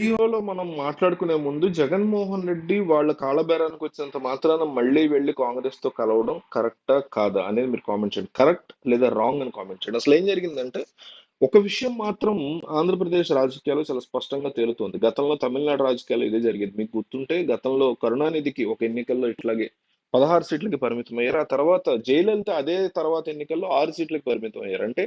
వీడియోలో మనం మాట్లాడుకునే ముందు జగన్మోహన్ రెడ్డి వాళ్ళ కాలబేరానికి వచ్చినంత మాత్రాన మళ్ళీ వెళ్ళి కాంగ్రెస్తో కలవడం కరెక్టా కాదా అనేది మీరు కామెంట్ చేయండి. కరెక్ట్ లేదా రాంగ్ అని కామెంట్ చేయండి. అసలు ఏం జరిగిందంటే ఒక విషయం మాత్రం ఆంధ్రప్రదేశ్ రాజకీయాలు చాలా స్పష్టంగా తేలుతుంది. గతంలో తమిళనాడు రాజకీయాలు ఇదే జరిగింది. మీకు గుర్తుంటే గతంలో కరుణానిధికి ఒక ఎన్నికల్లో ఇట్లాగే పదహారు సీట్లకి పరిమితం అయ్యారు ఆ తర్వాత జయలలిత అదే తర్వాత ఎన్నికల్లో ఆరు సీట్లకి పరిమితం అయ్యారు అంటే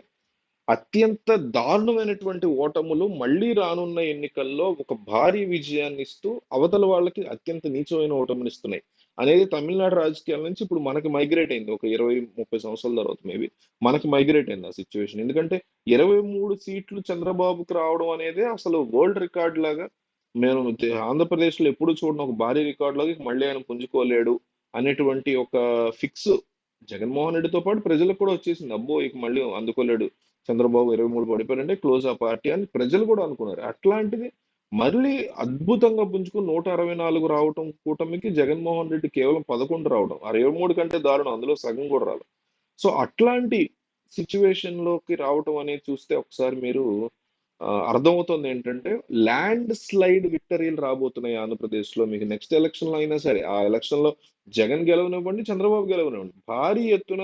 అత్యంత దారుణమైనటువంటి ఓటములు మళ్ళీ రానున్న ఎన్నికల్లో ఒక భారీ విజయాన్ని ఇస్తూ అవతల వాళ్ళకి అత్యంత నీచమైన ఓటములు ఇస్తున్నాయి అనేది తమిళనాడు రాజకీయాల నుంచి ఇప్పుడు మనకి మైగ్రేట్ అయింది. ఒక ఇరవై ముప్పై సంవత్సరాల తర్వాత మేబీ మనకి మైగ్రేట్ అయింది ఆ సిచ్యువేషన్ ఎందుకంటే ఇరవై మూడు సీట్లు చంద్రబాబుకి రావడం అనేది అసలు వరల్డ్ రికార్డ్ లాగా మేము ఆంధ్రప్రదేశ్లో ఎప్పుడు చూడడం ఒక భారీ రికార్డ్ లాగా మళ్ళీ ఆయన పుంజుకోలేడు అనేటువంటి ఒక ఫిక్స్ జగన్మోహన్ రెడ్డితో పాటు ప్రజలకు కూడా వచ్చేసింది. అబ్బో ఇక మళ్ళీ అందుకోలేడు. చంద్రబాబు ఇరవై మూడు పడిపోయారంటే క్లోజ్ ఆ పార్టీ అని ప్రజలు కూడా అనుకున్నారు. అట్లాంటిది మళ్ళీ అద్భుతంగా పుంజుకుని నూట అరవై నాలుగు రావటం కూటమికి జగన్మోహన్ రెడ్డి కేవలం పదకొండు రావడం అరవై మూడు కంటే దారుణం అందులో సగం కూడా రాదు సో అట్లాంటి సిచ్యువేషన్లోకి రావటం అనేది చూస్తే ఒకసారి మీరు అర్థమవుతుంది ఏంటంటే ల్యాండ్ స్లైడ్ విక్టరీలు రాబోతున్నాయి ఆంధ్రప్రదేశ్లో. మీకు నెక్స్ట్ ఎలక్షన్లో అయినా సరే ఆ ఎలక్షన్లో జగన్ గెలవనివ్వండి చంద్రబాబు గెలవనివ్వండి. భారీ ఎత్తున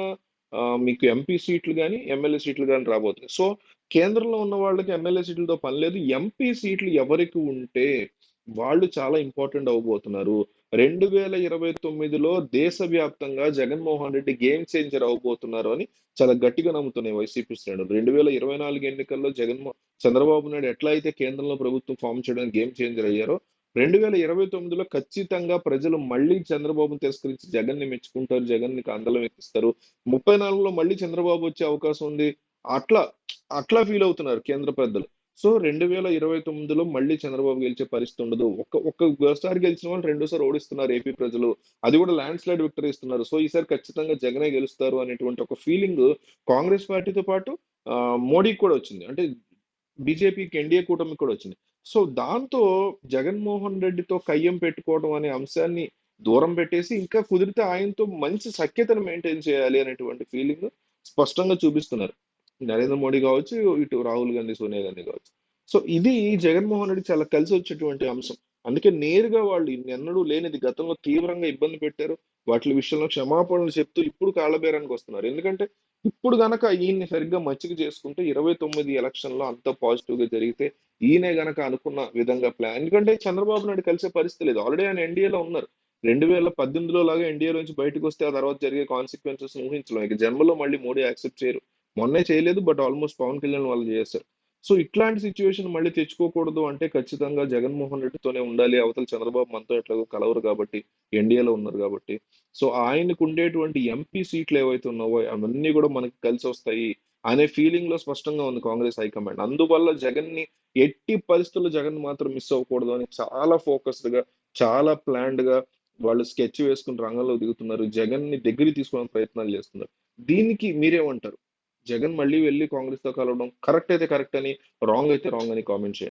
మీకు ఎంపీ సీట్లు కానీ ఎమ్మెల్యే సీట్లు కానీ రాబోతున్నాయి సో కేంద్రంలో ఉన్న వాళ్ళకి ఎమ్మెల్యే సీట్లతో పని లేదు. ఎంపీ సీట్లు ఎవరికి ఉంటే వాళ్ళు చాలా ఇంపార్టెంట్ అవ్వబోతున్నారు. రెండు వేల ఇరవై తొమ్మిదిలో దేశవ్యాప్తంగా జగన్మోహన్ రెడ్డి గేమ్ చేంజర్ అవబోతున్నారు అని చాలా గట్టిగా నమ్ముతున్నాయి వైసీపీ శ్రేణులు. రెండు వేల ఇరవై నాలుగు ఎన్నికల్లో జగన్మో చంద్రబాబు నాయుడు ఎట్లా అయితే కేంద్రంలో ప్రభుత్వం ఫామ్ చేయడానికి గేమ్ చేంజర్ అయ్యారో రెండు వేల ఇరవై తొమ్మిదిలో ఖచ్చితంగా ప్రజలు మళ్ళీ చంద్రబాబును తిరస్కరించి జగన్ని మెచ్చుకుంటారు జగన్ని అందలం ఎక్కిస్తారు. ముప్పై నాలుగులో మళ్ళీ చంద్రబాబు వచ్చే అవకాశం ఉంది. అట్లా అట్లా ఫీల్ అవుతున్నారు కేంద్ర పెద్దలు. సో రెండు వేల ఇరవై తొమ్మిదిలో మళ్ళీ చంద్రబాబు గెలిచే పరిస్థితి ఉండదు. ఒక్క ఒక్కసారి గెలిచిన వాళ్ళు రెండోసారి ఓడిస్తున్నారు ఏపీ ప్రజలు. అది కూడా ల్యాండ్ స్లైడ్ విక్టరీ ఇస్తున్నారు. సో ఈసారి ఖచ్చితంగా జగనే గెలుస్తారు అనేటువంటి ఒక ఫీలింగ్ కాంగ్రెస్ పార్టీతో పాటు మోడీకి కూడా వచ్చింది. అంటే బీజేపీకి ఎన్డీఏ కూటమికి కూడా వచ్చింది. సో దాంతో జగన్మోహన్ రెడ్డితో కయ్యం పెట్టుకోవడం అనే అంశాన్ని దూరం పెట్టేసి ఇంకా కుదిరితే ఆయనతో మంచి సఖ్యతను మెయింటైన్ చేయాలి అనేటువంటి ఫీలింగ్ స్పష్టంగా చూపిస్తున్నారు. నరేంద్ర మోడీ కావచ్చు ఇటు రాహుల్ గాంధీ సోనియా గాంధీ కావచ్చు. సో ఇది జగన్మోహన్ రెడ్డి చాలా కలిసి వచ్చేటువంటి అంశం. అందుకే నేరుగా వాళ్ళు ఎన్నడూ లేనిది గతంలో తీవ్రంగా ఇబ్బంది పెట్టారు. వాటి విషయంలో క్షమాపణలు చెప్తూ ఇప్పుడు కాళ్ళబేరానికి వస్తున్నారు. ఎందుకంటే ఇప్పుడు గనక ఈయన్ని సరిగ్గా మచ్చిక చేసుకుంటే ఇరవై తొమ్మిది ఎలక్షన్లో అంత పాజిటివ్గా జరిగితే ఈయనే గనక అనుకున్న విధంగా ప్లాన్ ఎందుకంటే చంద్రబాబు నాయుడు కలిసే పరిస్థితి లేదు. ఆల్రెడీ ఆయన ఎన్డీఏలో ఉన్నారు. రెండు వేల పద్దెనిమిదిలో లాగా ఎన్డీఏ నుంచి బయటకు వస్తే ఆ తర్వాత జరిగే కాన్సిక్వెన్సెస్ ఊహించలేం. ఇక జన్మలో మళ్ళీ మోడీ యాక్సెప్ట్ చేయరు. మొన్నే చేయలేదు బట్ ఆల్మోస్ట్ పవన్ కళ్యాణ్ వాళ్ళు చేశారు. సో ఇట్లాంటి సిచ్యువేషన్ మళ్ళీ తెచ్చుకోకూడదు అంటే ఖచ్చితంగా జగన్మోహన్ రెడ్డితోనే ఉండాలి. అవతల చంద్రబాబు మనతో ఎట్లాగో కలవరు కాబట్టి ఎన్డీఏలో ఉన్నారు కాబట్టి. సో ఆయనకు ఉండేటువంటి ఎంపీ సీట్లు ఏవైతే ఉన్నావో అవన్నీ కూడా మనకి కలిసి వస్తాయి అనే ఫీలింగ్లో స్పష్టంగా ఉంది కాంగ్రెస్ హైకమాండ్. అందువల్ల జగన్ని ఎట్టి పరిస్థితుల్లో జగన్ మాత్రం మిస్ అవ్వకూడదు అని చాలా ఫోకస్డ్గా చాలా ప్లాన్డ్గా వాళ్ళు స్కెచ్ వేసుకుని రంగంలో దిగుతున్నారు. జగన్ని దగ్గరికి తీసుకోవడానికి ప్రయత్నాలు చేస్తున్నారు. దీనికి మీరేమంటారు? జగన్ మళ్ళీ వెళ్ళి కాంగ్రెస్తో కలవడం కరెక్ట్ అయితే కరెక్ట్ అని రాంగ్ అయితే రాంగ్ అని కామెంట్ చేయండి.